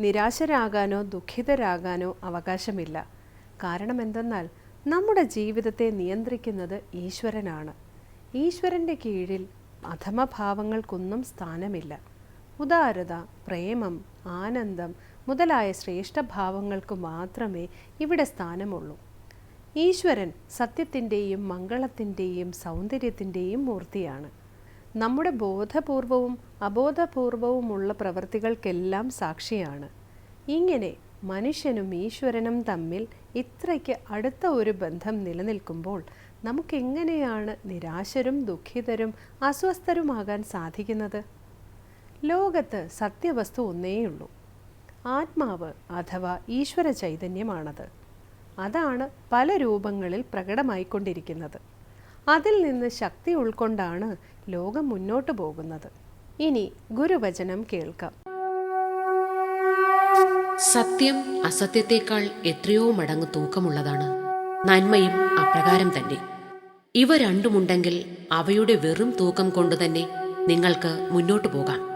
നിരാശരാകാനോ ദുഃഖിതരാകാനോ അവകാശമില്ല. കാരണം എന്തെന്നാൽ നമ്മുടെ ജീവിതത്തെ നിയന്ത്രിക്കുന്നത് ഈശ്വരനാണ്. ഈശ്വരന്റെ കീഴിൽ അധമഭാവങ്ങൾക്കൊന്നും സ്ഥാനമില്ല. ഉദാരത പ്രേമം ആനന്ദം മുതലായ ശ്രേഷ്ഠഭാവങ്ങൾക്ക് മാത്രമേ ഇവിടെ സ്ഥാനമുള്ളൂ. ഈശ്വരൻ സത്യത്തിന്റെയും മംഗളത്തിന്റെയും സൗന്ദര്യത്തിന്റെയും മൂർത്തിയാണ്. നമ്മുടെ ബോധപൂർവവും അബോധപൂർവവുമുള്ള പ്രവൃത്തികൾക്കെല്ലാം സാക്ഷിയാണ്. ഇങ്ങനെ മനുഷ്യനും ഈശ്വരനും തമ്മിൽ ഇത്രയ്ക്ക് അടുത്ത ഒരു ബന്ധം നിലനിൽക്കുമ്പോൾ നമുക്കെങ്ങനെയാണ് നിരാശരും ദുഃഖിതരും അസ്വസ്ഥരുമാകാൻ സാധിക്കുന്നത്? ലോകത്ത് സത്യവസ്തു ഒന്നേയുള്ളൂ. ആത്മാവ് അഥവാ ഈശ്വര ചൈതന്യമാണത് അതാണ് പല രൂപങ്ങളിൽ പ്രകടമായിക്കൊണ്ടിരിക്കുന്നത്. അതിൽ നിന്ന് ശക്തി ഉൾക്കൊണ്ടാണ് ലോകം മുന്നോട്ട് പോകുന്നത്. ഇനി ഗുരുവചനം കേൾക്കാം. സത്യം അസത്യത്തെക്കാൾ എത്രയോ മടങ്ങ് തൂക്കമുള്ളതാണ്. നന്മയും അപ്രകാരം തന്നെ. ഇവ രണ്ടുമുണ്ടെങ്കിൽ അവയുടെ വെറും തൂക്കം കൊണ്ടുതന്നെ നിങ്ങൾക്ക് മുന്നോട്ടു പോകാം.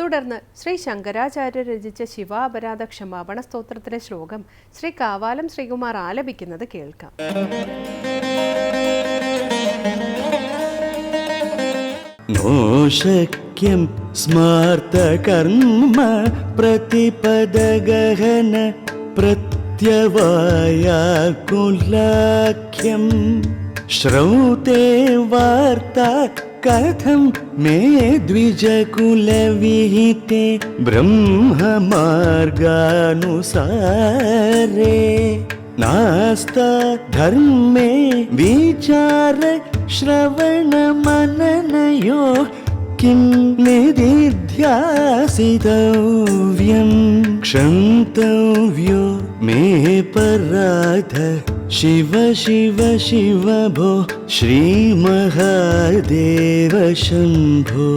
തുടർന്ന് ശ്രീ ശങ്കരാചാര്യ രചിച്ച ശിവാപരാധ ക്ഷമാപണ സ്തോത്രത്തിലെ ശ്ലോകം ശ്രീ കാവാലം ശ്രീകുമാർ ആലപിക്കുന്നത് കേൾക്കാം. നോഷക്യം സ്മാർത്തകർമ്മ പ്രതിപദഗഹന പ്രത്യവായാകുലാഖ്യം ശ്രൗതേ വാർത്ത കഥം മേ ദ്വിജകുലവിഹിതേ ബ്രഹ്മമാർഗാനുസാരേ നാസ്ത ധർമ്മേ വിചാര श्रवणमननयो किं निदिध्यासितव्यं? क्षन्तव्यो मे पराध। शिव शिव शिव भो श्रीमहादेव शम्भो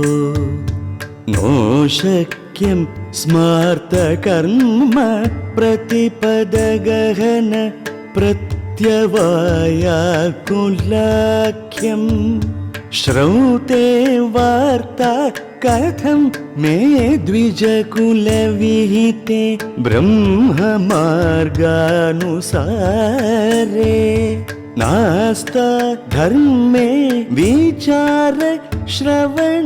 नो शक्यं स्मार्तकर्म प्रतिपदगहन प्रत्यवायाकुलाख्यं श्रौते वार्ता कथं मे द्विजकुलविहिते ब्रह्ममार्गानुसारे नास्ता धर्मे विचार श्रवणमननयो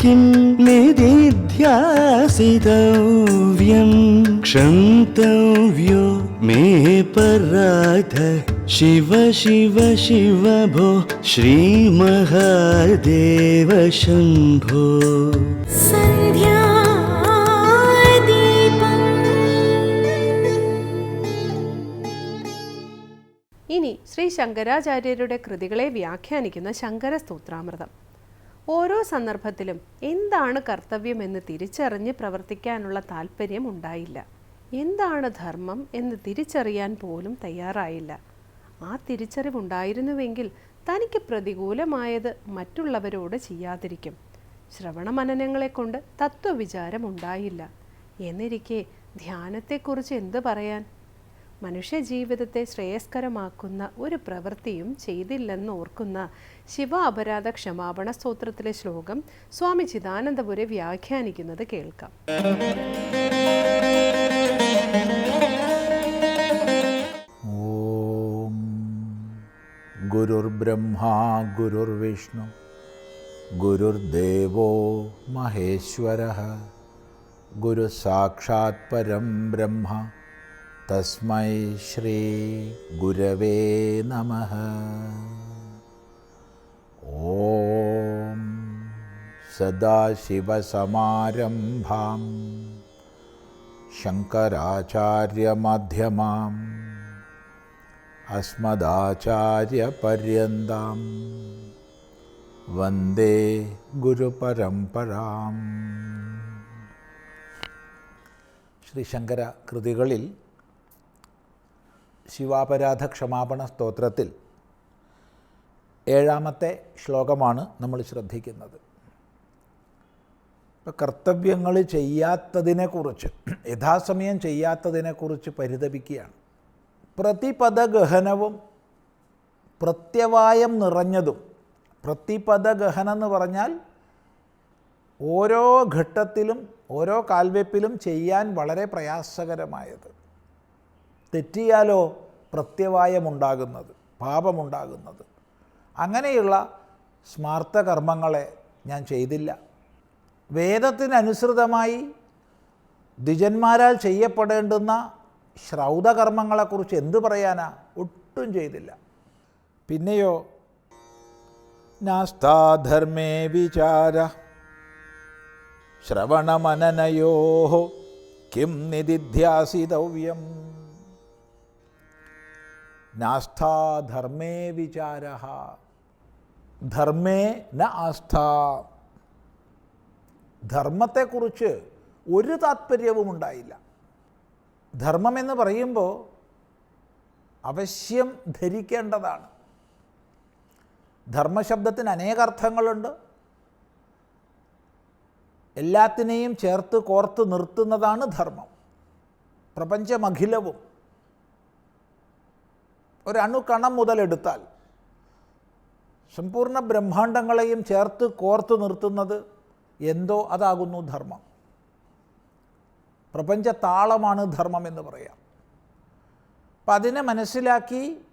किं निदिध्यासितव्यं क्षन्तव्यो मे पराध शिव शिव शिव भो श्रीमहादेव शम्भो സന്ധ്യാദീപം ഇനി ശ്രീ ശങ്കരാചാര്യരുടെ കൃതികളെ വ്യാഖ്യാനിക്കുന്ന ശങ്കര സ്തോത്രാമൃതം ഓരോ സന്ദർഭത്തിലും എന്താണ് കർത്തവ്യമെന്ന് തിരിച്ചറിഞ്ഞ് പ്രവർത്തിക്കാനുള്ള താല്പര്യം ഉണ്ടായില്ല എന്താണ് ധർമ്മം എന്ന് തിരിച്ചറിയാൻ പോലും തയ്യാറായില്ല. ആ തിരിച്ചറിവുണ്ടായിരുന്നുവെങ്കിൽ തനിക്ക് പ്രതികൂലമായത് മറ്റുള്ളവരോട് ചെയ്യാതിരിക്കും. ശ്രവണമനനങ്ങളെ കൊണ്ട് തത്വവിചാരം ഉണ്ടായില്ല എന്നിരിക്കെ ധ്യാനത്തെക്കുറിച്ച് എന്ത് പറയാൻ? മനുഷ്യജീവിതത്തെ ശ്രേയസ്കരമാക്കുന്ന ഒരു പ്രവൃത്തിയും ചെയ്തില്ലെന്നോർക്കുന്ന ശിവ അപരാധ ക്ഷമാപണ സ്തോത്രത്തിലെ ശ്ലോകം സ്വാമി ചിദാനന്ദപുരെ വ്യാഖ്യാനിക്കുന്നത് കേൾക്കാം. ഓം ഗുരുർബ്രഹ്മാ ഗുരുർവിഷ്ണു ഗുരുദേവോ മഹേശ്വര ഗുരു സാക്ഷാത് പരം ബ്രഹ്മ തസ്മൈ ശ്രീ ഗുരവേ നമ ഓം സദാശിവസമാരംഭാം ശങ്കരാചാര്യമധ്യമാം അസ്മദാചാര്യപര്യന്താം വന്ദേ ഗുരുപരംപരാം ശ്രീ ശങ്കര കൃതികളിൽ ശിവാപരാധ ക്ഷമാപണ സ്തോത്രത്തിൽ ഏഴാമത്തെ ശ്ലോകമാണ് നമ്മൾ ശ്രദ്ധിക്കുന്നത്. ഇപ്പം കർത്തവ്യങ്ങൾ ചെയ്യാത്തതിനെക്കുറിച്ച് യഥാസമയം ചെയ്യാത്തതിനെക്കുറിച്ച് പരിതപിക്കുകയാണ്. പ്രതിപദഗഹനവും പ്രത്യവായം നിറഞ്ഞതും പ്രതിപദഗഹനം എന്ന് പറഞ്ഞാൽ ഓരോ ഘട്ടത്തിലും ഓരോ കാൽവെപ്പിലും ചെയ്യാൻ വളരെ പ്രയാസകരമായത്. തെറ്റിയാലോ പ്രത്യവായമുണ്ടാകുന്നത് പാപമുണ്ടാകുന്നത്. അങ്ങനെയുള്ള സ്മാർത്ഥ കർമ്മങ്ങളെ ഞാൻ ചെയ്തില്ല. വേദത്തിനനുസൃതമായി ദ്വിജന്മാരാൽ ചെയ്യപ്പെടേണ്ടുന്ന ശ്രൗതകർമ്മങ്ങളെക്കുറിച്ച് എന്തു പറയാനാ? ഒട്ടും ചെയ്തില്ല. പിന്നെയോ നാസ്താധർമ്മേ വിചാര ശ്രവണമനനയോ കിം നിധിധ്യാസിതവ്യം. നാസ്ഥാധർമ്മേ വിചാര ധർമ്മേ ന ആസ്ഥ. ധർമ്മത്തെക്കുറിച്ച് ഒരു താത്പര്യവും ഉണ്ടായില്ല. ധർമ്മമെന്ന് പറയുമ്പോൾ അവശ്യം ധരിക്കേണ്ടതാണ്. ധർമ്മശബ്ദത്തിന് അനേക അർത്ഥങ്ങളുണ്ട്. എല്ലാത്തിനെയും ചേർത്ത് കോർത്ത് നിർത്തുന്നതാണ് ധർമ്മം. പ്രപഞ്ചമഖിലവും. ഒരണുകണം മുതലെടുത്താൽ സമ്പൂർണ ബ്രഹ്മാണ്ടങ്ങളെയും ചേർത്ത് കോർത്ത് നിർത്തുന്നത് എന്തോ അതാകുന്നു ധർമ്മം. പ്രപഞ്ച താളമാണ് ധർമ്മം എന്ന് പറയാം. അപ്പം അതിനെ മനസ്സിലാക്കി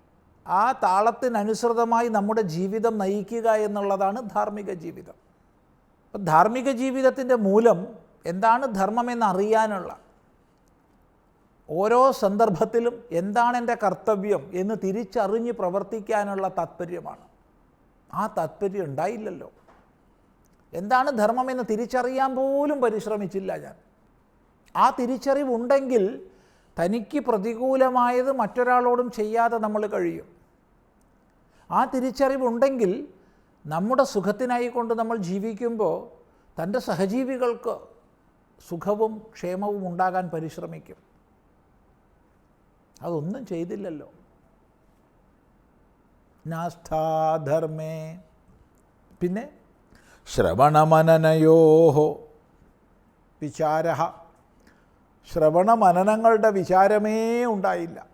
ആ താളത്തിനനുസൃതമായി നമ്മുടെ ജീവിതം നയിക്കുക എന്നുള്ളതാണ് ധാർമ്മിക ജീവിതം. അപ്പം ധാർമ്മിക ജീവിതത്തിന്റെ മൂലം എന്താണ് ധർമ്മമെന്ന് അറിയാനുള്ള ഓരോ സന്ദർഭത്തിലും എന്താണ് എന്റെ കർത്തവ്യം എന്ന് തിരിച്ചറിഞ്ഞ് പ്രവർത്തിക്കാനുള്ള താത്പര്യമാണ്. ആ താത്പര്യം ഉണ്ടായില്ലല്ലോ. എന്താണ് ധർമ്മമെന്ന് തിരിച്ചറിയാൻ പോലും പരിശ്രമിച്ചില്ല ഞാൻ. ആ തിരിച്ചറിവുണ്ടെങ്കിൽ തനിക്ക് പ്രതികൂലമായത് മറ്റൊരാളോടും ചെയ്യാതെ നമ്മൾ കഴിയും. ആ തിരിച്ചറിവുണ്ടെങ്കിൽ നമ്മുടെ സുഖത്തിനായി കൊണ്ട് നമ്മൾ ജീവിക്കുമ്പോൾ തന്റെ സഹജീവികൾക്ക് സുഖവും ക്ഷേമവും ഉണ്ടാകാൻ പരിശ്രമിക്കും. അതൊന്നും ചെയ്തില്ലല്ലോ. നാസ്ഥാധർമ്മേ പിന്നെ ശ്രവണമനനയോഹോ. വിചാര ശ്രവണമനനങ്ങളുടെ വിചാരമേ ഉണ്ടായില്ല.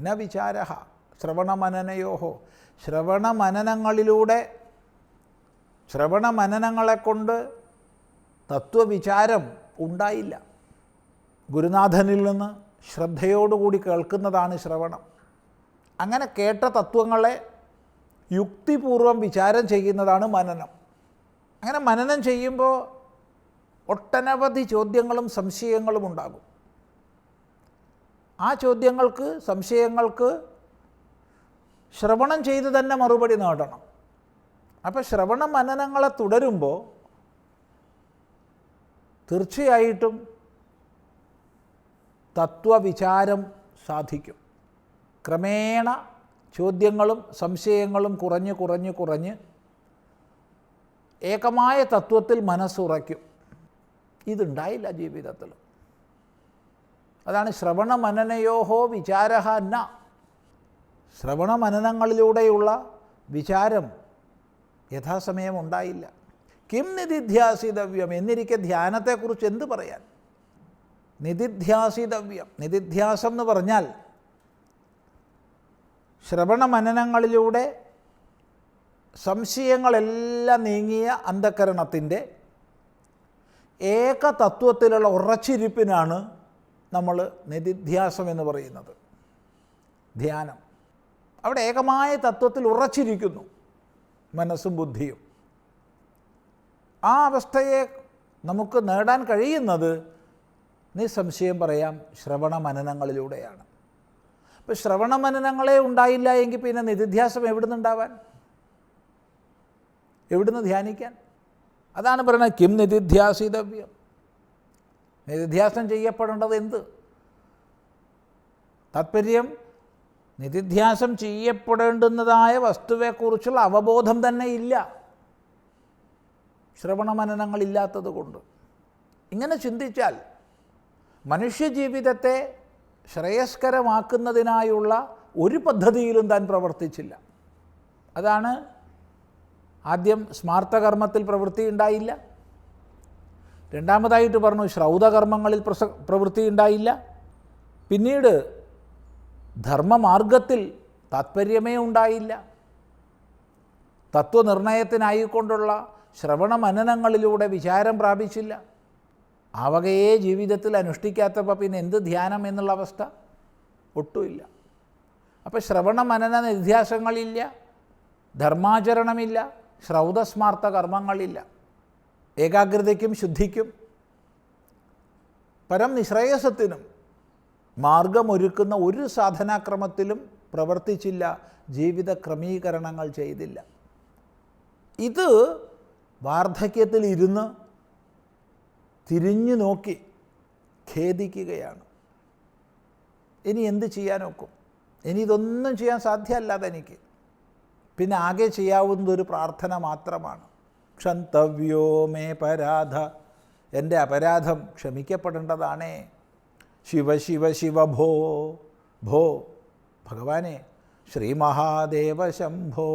ന വിചാര ശ്രവണമനനയോഹോ. ശ്രവണമനനങ്ങളിലൂടെ ശ്രവണമനനങ്ങളെ കൊണ്ട് തത്വവിചാരം ഉണ്ടായില്ല. ഗുരുനാഥനിൽ നിന്ന് ശ്രദ്ധയോടുകൂടി കേൾക്കുന്നതാണ് ശ്രവണം. അങ്ങനെ കേട്ട തത്വങ്ങളെ യുക്തിപൂർവം വിചാരം ചെയ്യുന്നതാണ് മനനം. അങ്ങനെ മനനം ചെയ്യുമ്പോൾ ഒട്ടനവധി ചോദ്യങ്ങളും സംശയങ്ങളും ഉണ്ടാകും. ആ ചോദ്യങ്ങൾക്ക് സംശയങ്ങൾക്ക് ശ്രവണം ചെയ്ത് തന്നെ മറുപടി നേടണം. അപ്പോൾ ശ്രവണ മനനങ്ങളെ തുടരുമ്പോൾ തീർച്ചയായിട്ടും തത്വവിചാരം സാധിക്കും. ക്രമേണ ചോദ്യങ്ങളും സംശയങ്ങളും കുറഞ്ഞ് കുറഞ്ഞ് കുറഞ്ഞ് ഏകമായ തത്വത്തിൽ മനസ്സുറയ്ക്കും. ഇതുണ്ടായില്ല ജീവിതത്തിൽ. അതാണ് ശ്രവണ മനനയോഹോ വിചാരഹ ന. ശ്രവണ മനനങ്ങളിലൂടെയുള്ള വിചാരം യഥാസമയം ഉണ്ടായില്ല. കിം നിധിധ്യാസിതവ്യം എന്നിരിക്കെ ധ്യാനത്തെക്കുറിച്ച് എന്ത് പറയാൻ? നിധിധ്യാസിതവ്യം. നിധിധ്യാസം എന്ന് പറഞ്ഞാൽ ശ്രവണ മനനങ്ങളിലൂടെ സംശയങ്ങളെല്ലാം നീങ്ങിയ അന്ധകരണത്തിന്റെ ഏകതത്വത്തിലുള്ള ഉറച്ചിരിപ്പിനാണ് നമ്മൾ നിധിധ്യാസം എന്ന് പറയുന്നത്. ധ്യാനം. അവിടെ ഏകമായ തത്വത്തിൽ ഉറച്ചിരിക്കുന്നു മനസ്സും ബുദ്ധിയും. ആ അവസ്ഥയെ നമുക്ക് നേടാൻ കഴിയുന്നത് നിസ്സംശയം പറയാം ശ്രവണ മനനങ്ങളിലൂടെയാണ്. അപ്പോൾ ശ്രവണ മനനങ്ങളെ ഉണ്ടായില്ല എങ്കിൽ പിന്നെ നിധിധ്യാസം എവിടുന്ന് ഉണ്ടാവാൻ? എവിടുന്ന് ധ്യാനിക്കാൻ? അതാണ് പറയുന്നത് കിം നിധിധ്യാസിതവ്യം നിധിധ്യാസം ചെയ്യപ്പെടേണ്ടത് എന്ത്? താത്പര്യം നിധിധ്യാസം ചെയ്യപ്പെടേണ്ടുന്നതായ വസ്തുവെക്കുറിച്ചുള്ള അവബോധം തന്നെ ഇല്ല. ശ്രവണ മനനങ്ങളില്ലാത്തത് കൊണ്ട്. ഇങ്ങനെ ചിന്തിച്ചാൽ മനുഷ്യജീവിതത്തെ ശ്രേയസ്കരമാക്കുന്നതിനായുള്ള ഒരു പദ്ധതിയിലും താൻ പ്രവർത്തിച്ചില്ല. അതാണ് ആദ്യം സ്മാർത്ഥകർമ്മത്തിൽ പ്രവൃത്തി ഉണ്ടായില്ല രണ്ടാമതായിട്ട് പറഞ്ഞു ശ്രൗതകർമ്മങ്ങളിൽ പ്രസ പ്രവൃത്തി ഉണ്ടായില്ല പിന്നീട് ധർമ്മമാർഗത്തിൽ താത്പര്യമേ ഉണ്ടായില്ല. തത്വനിർണയത്തിനായിക്കൊണ്ടുള്ള ശ്രവണ മനനങ്ങളിലൂടെ വിചാരം പ്രാപിച്ചില്ല. ആ വകയെ ജീവിതത്തിൽ അനുഷ്ഠിക്കാത്തപ്പോൾ പിന്നെ എന്ത് ധ്യാനം എന്നുള്ള അവസ്ഥ? ഒട്ടുമില്ല. അപ്പോൾ ശ്രവണ മനന നിധ്യാസങ്ങളില്ല ധർമാചരണമില്ല ശ്രൗതസ്മാർത്ഥ കർമ്മങ്ങളില്ല. ഏകാഗ്രതയ്ക്കും ശുദ്ധിക്കും പരം നിശ്രേയസത്തിനും മാർഗമൊരുക്കുന്ന ഒരു സാധനാക്രമത്തിലും പ്രവർത്തിച്ചില്ല ജീവിത ക്രമീകരണങ്ങൾ ചെയ്തില്ല. ഇത് വാർദ്ധക്യത്തിൽ ഇരുന്ന് തിരിഞ്ഞു നോക്കി ഖേദിക്കുകയാണ്. ഇനി എന്ത് ചെയ്യാനൊക്കും ഇനി ഇതൊന്നും ചെയ്യാൻ സാധ്യമല്ലാതെ എനിക്ക്. പിന്നെ ആകെ ചെയ്യാവുന്നത് ഒരു പ്രാർത്ഥന മാത്രമാണ്. ക്ഷന്തവ്യോ മേ പരാധ. എന്റെ അപരാധം ക്ഷമിക്കപ്പെടേണ്ടതാണേ. ശിവ ശിവ ശിവ ഭോ ഭോ. ഭഗവാനെ ശ്രീ മഹാദേവ ശംഭോ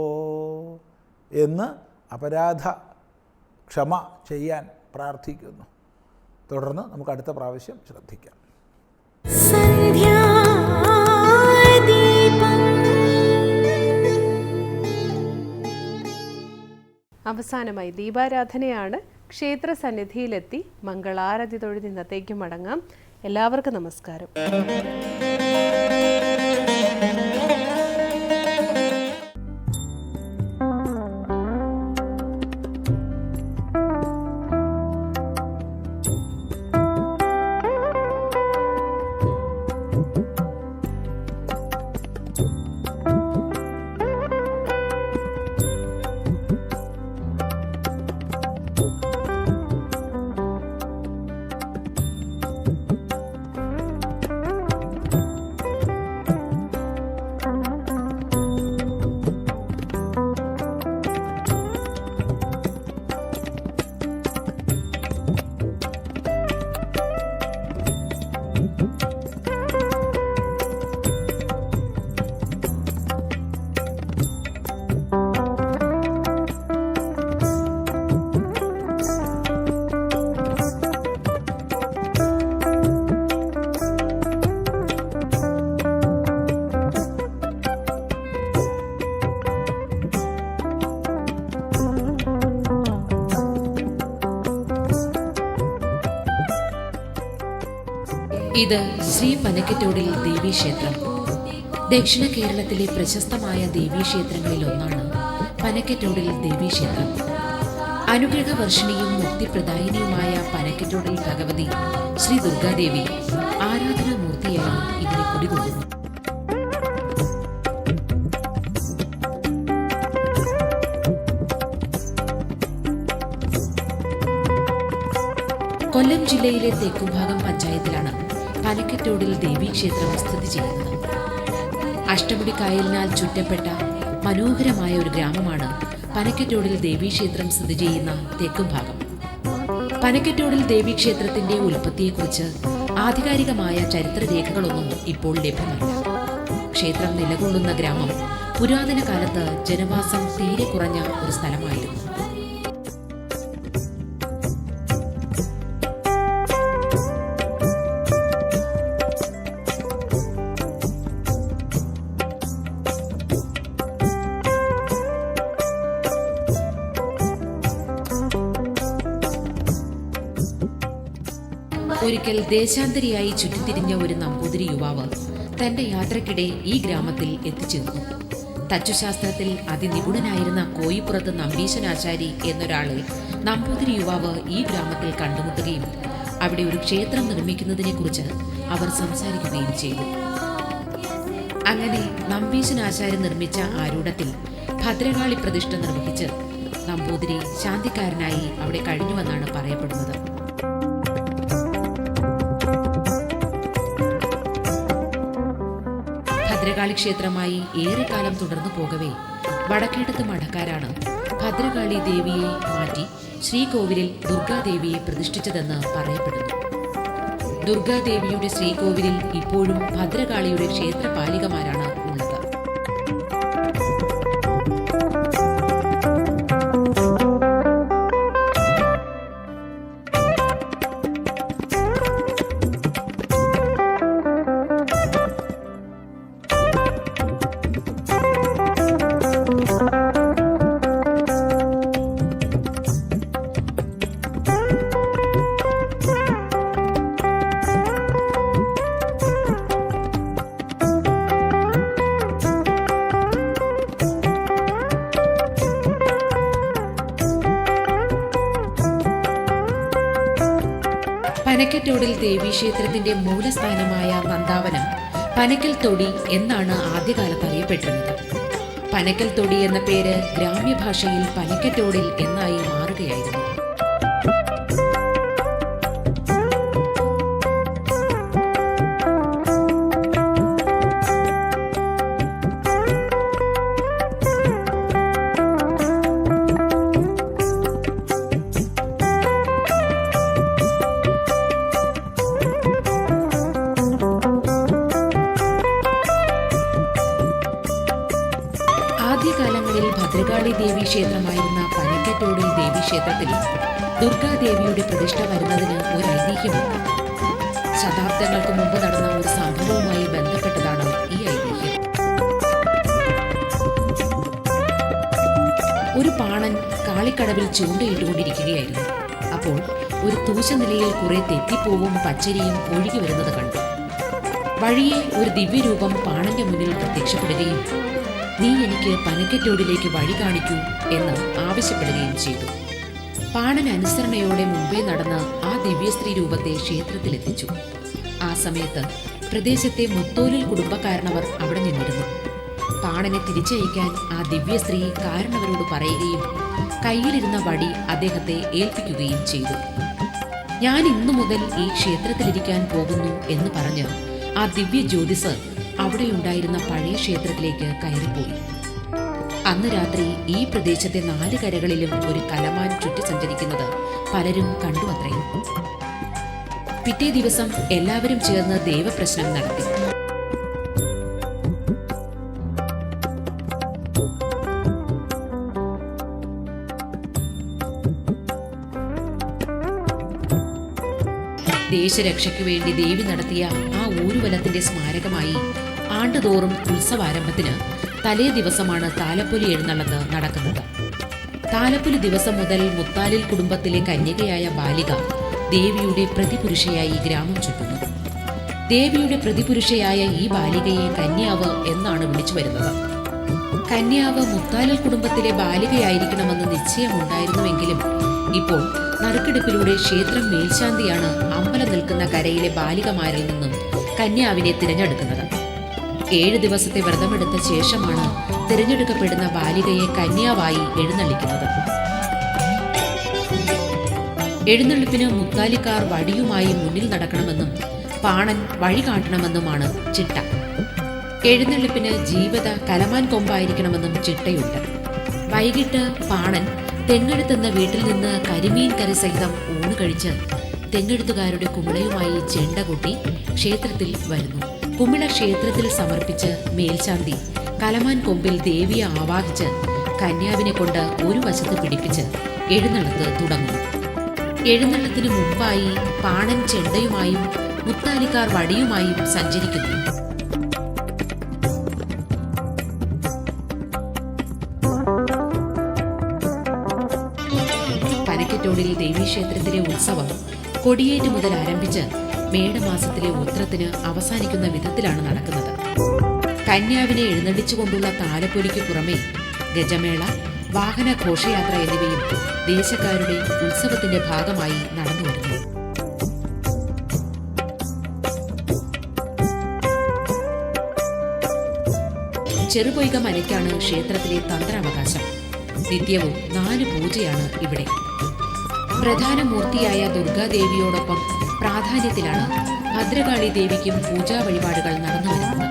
എന്ന് അപരാധ ക്ഷമ ചെയ്യാൻ പ്രാർത്ഥിക്കുന്നു. തുടർന്ന് നമുക്ക് അടുത്ത പ്രാവശ്യം ശ്രദ്ധിക്കാം. അവസാനമായി ദീപാരാധനയാണ് ക്ഷേത്ര സന്നിധിയിലെത്തി മംഗളാരതി തൊഴുത് ഇന്നത്തേക്ക് മടങ്ങാം എല്ലാവർക്കും നമസ്കാരം. ഇത് ശ്രീ പനക്കറ്റോടിൽ ദേവീക്ഷേത്രം. ദക്ഷിണ കേരളത്തിലെ പ്രശസ്തമായ ദേവീക്ഷേത്രങ്ങളിൽ ഒന്നാണ് പനക്കറ്റോടിൽ ദേവീക്ഷേത്രം. അനുഗ്രഹ വർഷിണിയും മുക്തിപ്രദായിനിയുമായ പനക്കറ്റോടിൽ ഭഗവതി ശ്രീ ദുർഗാദേവി ആരാധനാമൂർത്തിയായി ഇതിനെ കുടികൊള്ളുന്നു. കൊല്ലം ജില്ലയിലെ തെക്കുഭാഗം പഞ്ചായത്തിലാണ് പനക്കറ്റോടിൽ ദേവീക്ഷേത്രം സ്ഥിതി ചെയ്യുന്നത് അഷ്ടമുടി കായലിനാൽ ചുറ്റപ്പെട്ട മനോഹരമായ ഒരു ഗ്രാമമാണ് പനക്കറ്റോടിൽ ദേവീക്ഷേത്രം സ്ഥിതി ചെയ്യുന്ന തെക്കും ഭാഗം. പനക്കറ്റോടിൽ ദേവീക്ഷേത്രത്തിന്റെ ഉൽപ്പത്തിയെക്കുറിച്ച് ആധികാരികമായ ചരിത്രരേഖകളൊന്നും ഇപ്പോൾ ലഭ്യമല്ല. ക്ഷേത്രം നിലകൊള്ളുന്ന ഗ്രാമം പുരാതന കാലത്ത് ജനവാസം തീരെ കുറഞ്ഞ ഒരു സ്ഥലമായിരുന്നു. ഒരിക്കൽ ദേശാന്തരിയായി ചുറ്റിത്തിരിഞ്ഞ ഒരു നമ്പൂതിരി യുവാവ് തന്റെ യാത്രക്കിടെ ഈ ഗ്രാമത്തിൽ എത്തിച്ചേർന്നു. തച്ചുശാസ്ത്രത്തിൽ അതിനിപുണനായിരുന്ന കോയിപ്പുറത്ത് നമ്പീശനാചാരി എന്നൊരാളെ നമ്പൂതിരി യുവാവ് ഈ ഗ്രാമത്തിൽ കണ്ടുമുട്ടുകയും അവിടെ ഒരു ക്ഷേത്രം നിർമ്മിക്കുന്നതിനെക്കുറിച്ച് അവർ സംസാരിക്കുകയും ചെയ്തു. അങ്ങനെ നമ്പീശനാചാരി നിർമ്മിച്ച ആരൂഢത്തിൽ ഭദ്രകാളി പ്രതിഷ്ഠ നിർവഹിച്ച് നമ്പൂതിരി ശാന്തിക്കാരനായി അവിടെ കഴിഞ്ഞുവെന്നാണ് പറയപ്പെടുന്നത്. ഭദ്രകാളി ക്ഷേത്രമായി ഏറെക്കാലം തുടർന്നു പോകവേ. വടക്കേടത്ത് മഠക്കാരാണ് ഭദ്രകാളി ദേവിയെ മാറ്റി ശ്രീകോവിലിൽ ദുർഗാദേവിയെ പ്രതിഷ്ഠിച്ചതെന്ന് പറയപ്പെടുന്നു. ദുർഗാദേവിയുടെ ശ്രീകോവിലിൽ ഇപ്പോഴും ഭദ്രകാളിയുടെ ക്ഷേത്രപാലികമാരാണ് പനക്കറ്റോടിൽ ദേവീക്ഷേത്രത്തിന്റെ മൂലസ്ഥാനമായ നന്ദാവനം പനക്കൽ തൊടി എന്നാണ് ആദ്യകാലത്ത് അറിയപ്പെട്ടിരുന്നത്. പനക്കൽ തൊടി എന്ന പേര് ഗ്രാമ്യഭാഷയിൽ പനക്കറ്റോടിൽ എന്നായി മാറുകയായിരുന്നു ആദ്യകാലങ്ങളിൽ ഭദ്രകാളി ദേവി ക്ഷേത്രമായിരുന്ന പനക്കറ്റോടിൽ ദേവീക്ഷേത്രത്തിൽ ദുർഗാദേവിയുടെ പ്രതിഷ്ഠ വരുന്നതിന് ഒരു ഐതിഹ്യമുണ്ട് ശതാബ്ദങ്ങൾക്ക് മുമ്പ് നടന്ന ഒരു സംഭവവുമായി ബന്ധപ്പെട്ടതാണ് ഈ ഐതിഹ്യം. ഒരു പാണൻ കാളിക്കടവിൽ ചൂണ്ടയിട്ടുകൊണ്ടിരിക്കുകയായിരുന്നു. അപ്പോൾ ഒരു തൂശ നിലയിൽ കുറെ തെറ്റിപ്പൂവും പച്ചരിയും ഒഴുകി വരുന്നത് കണ്ടു. വഴിയെ ഒരു ദിവ്യരൂപം പാണന്റെ മുന്നിൽ പ്രത്യക്ഷപ്പെടുകയും നീ എനിക്ക് പനക്കറ്റോടിലേക്ക് വഴി കാണിക്കൂ എന്ന് ആവശ്യപ്പെടുകയും ചെയ്തു. പാണൻ അനുസരണയോടെ മുമ്പേ നടന്ന ആ ദിവ്യസ്ത്രീ രൂപത്തെ ക്ഷേത്രത്തിലെത്തിച്ചു. ആ സമയത്ത് പ്രദേശത്തെ മുത്തോലിൽ കുടുംബക്കാരനവർ അവിടെ നിന്നിരുന്നു. പാണനെ തിരിച്ചയക്കാൻ ആ ദിവ്യസ്ത്രീ കാരണവരോട് പറയുകയും കയ്യിലിരുന്ന വടി അദ്ദേഹത്തെ ഏൽപ്പിക്കുകയും ചെയ്തു. ഞാൻ ഇന്നു മുതൽ ഈ ക്ഷേത്രത്തിലിരിക്കാൻ പോകുന്നു എന്ന് പറഞ്ഞ് ആ ദിവ്യ ജ്യോതിസ് അവിടെയുണ്ടായിരുന്ന പഴയ ക്ഷേത്രത്തിലേക്ക് കയറിപ്പോയി. അന്ന് രാത്രി ഈ പ്രദേശത്തെ നാല് കരകളിലും ഒരു കലമാൻ ചുറ്റി സഞ്ചരിക്കുന്നത് പലരും കണ്ടു അത്രയും പിറ്റേ ദിവസം എല്ലാവരും ചേർന്ന് ദേവപ്രശ്നം നടത്തി. ദേശരക്ഷയ്ക്കു വേണ്ടി ദേവി നടത്തിയ ആ ഊരുവലത്തിന്റെ സ്മാരകമായി ആണ്ടുതോറും ഉത്സവാരംഭത്തിന് തലേ ദിവസമാണ് താലപ്പൊലി എഴുന്നള്ളത്ത് നടക്കുന്നത്. താലപ്പൊലി ദിവസം മുതൽ മുത്താലിൽ കുടുംബത്തിലെ കന്യകയായ ബാലിക ദേവിയുടെ പ്രതിപുരുഷയായി ഗ്രാമം ചുറ്റുന്നു. ദേവിയുടെ പ്രതിപുരുഷയായ ഈ ബാലികയെ കന്യാവ് എന്നാണ് വിളിച്ചു വരുന്നത്. കന്യാവ് മുത്താലൽ കുടുംബത്തിലെ ബാലികയായിരിക്കണമെന്ന് നിശ്ചയമുണ്ടായിരുന്നുവെങ്കിലും ഇപ്പോൾ നറുക്കെടുപ്പിലൂടെ ക്ഷേത്രം മേൽശാന്തിയാണ് അമ്പലം നിൽക്കുന്ന കരയിലെ ബാലികമാരിൽ നിന്നും കന്യാവിനെ തിരഞ്ഞെടുക്കുന്നത്. ഏഴ് ദിവസത്തെ വ്രതമെടുത്ത ശേഷമാണ് തിരഞ്ഞെടുക്കപ്പെടുന്ന ബാലികയെ കന്യാവായി എഴുന്നള്ളിക്കുന്നത്. എഴുന്നള്ളിപ്പിന് മുത്താലിക്കാർ വടിയുമായി മുന്നിൽ നടക്കണമെന്നും പാണൻ വഴി കാട്ടണമെന്നുമാണ് ചിട്ട. എഴുന്നള്ളിപ്പിന് ജീവിത കലമാൻ കൊമ്പായിരിക്കണമെന്നും ചിട്ടയുണ്ട്. വൈകിട്ട് പാണൻ തെങ്ങെടുത്തെന്ന വീട്ടിൽ നിന്ന് കരിമീൻ കറി സഹിതം ഊണ് കഴിച്ച് തെങ്ങെടുത്തുകാരുടെ കുമിളയുമായി ചെണ്ട കൊട്ടി ക്ഷേത്രത്തിൽ വരുന്നു. കുമിള ക്ഷേത്രത്തിൽ സമർപ്പിച്ച് മേൽശാന്തി കലമാൻ കൊമ്പിൽ ദേവിയെ ആവാഹിച്ച് കന്യാവിനെ കൊണ്ട് ഒരു വശത്ത് പിടിപ്പിച്ച് എഴുന്നള്ളത്ത് തുടങ്ങുന്നു എഴുന്നള്ളത്തിന് മുമ്പായി പാണൻ ചെണ്ടയുമായും മുത്താലിക്കാർ വടിയുമായും സഞ്ചരിക്കുന്നു. പനക്കറ്റോടിൽ ദേവീക്ഷേത്രത്തിലെ ഉത്സവം കൊടിയേറ്റ് മുതൽ ആരംഭിച്ച് മേടമാസത്തിലെ ഉത്രത്തിന് അവസാനിക്കുന്ന വിധത്തിലാണ് നടക്കുന്നത്. കന്യാവിനെ എഴുന്നള്ളിച്ചുകൊണ്ടുള്ള താലപ്പൊലിക്ക് പുറമെ ഗജമേള വാഹന ഘോഷയാത്ര എന്നിവയും ദേശക്കാരുടെ ഉത്സവത്തിന്റെ ഭാഗമായി നടന്നുവരുന്നു ചെറുപൊയ്ക മനയ്ക്കാണ് ക്ഷേത്രത്തിലെ തന്ത്രാവകാശം. നിത്യവും നാല് പൂജയാണ് ഇവിടെ. പ്രധാന മൂർത്തിയായ ദുർഗാദേവിയോടൊപ്പം പ്രാധാന്യത്തിലാണ് ഭദ്രകാളി ദേവിക്കും പൂജാ വഴിപാടുകൾ നടന്നു വരുന്നത്.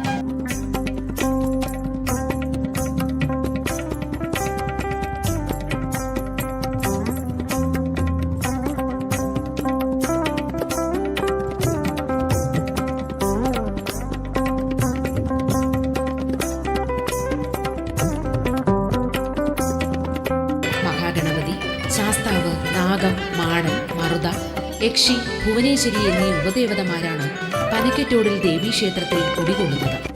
ശാസ്താവ് നാഗം മാടൻ മറുത യക്ഷി ഭുവനേശ്വരി എന്നീ ഉപദേവതമാരാണ്. പനക്കറ്റോടിൽ ദേവീക്ഷേത്രത്തിൽ കുടികൊള്ളുന്നത്.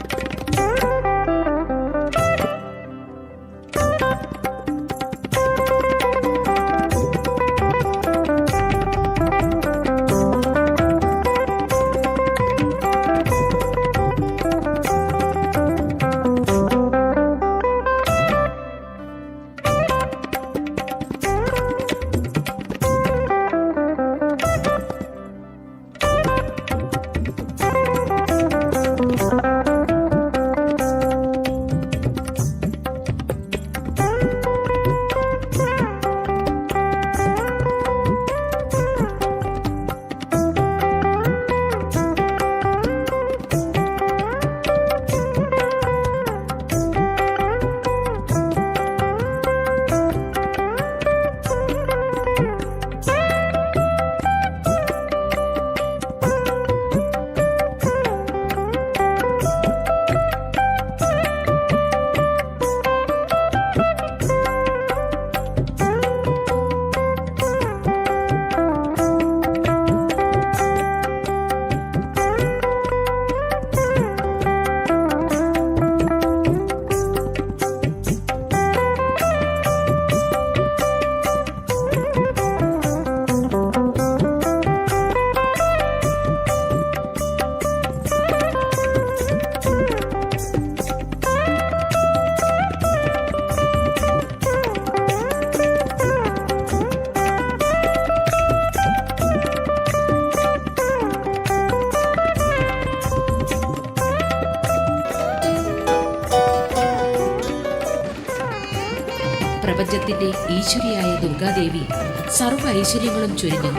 സർവ ഐശ്വര്യങ്ങളും ചൊരിഞ്ഞ്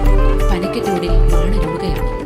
പനക്കറ്റോടിൽ വാണരുകയാണ്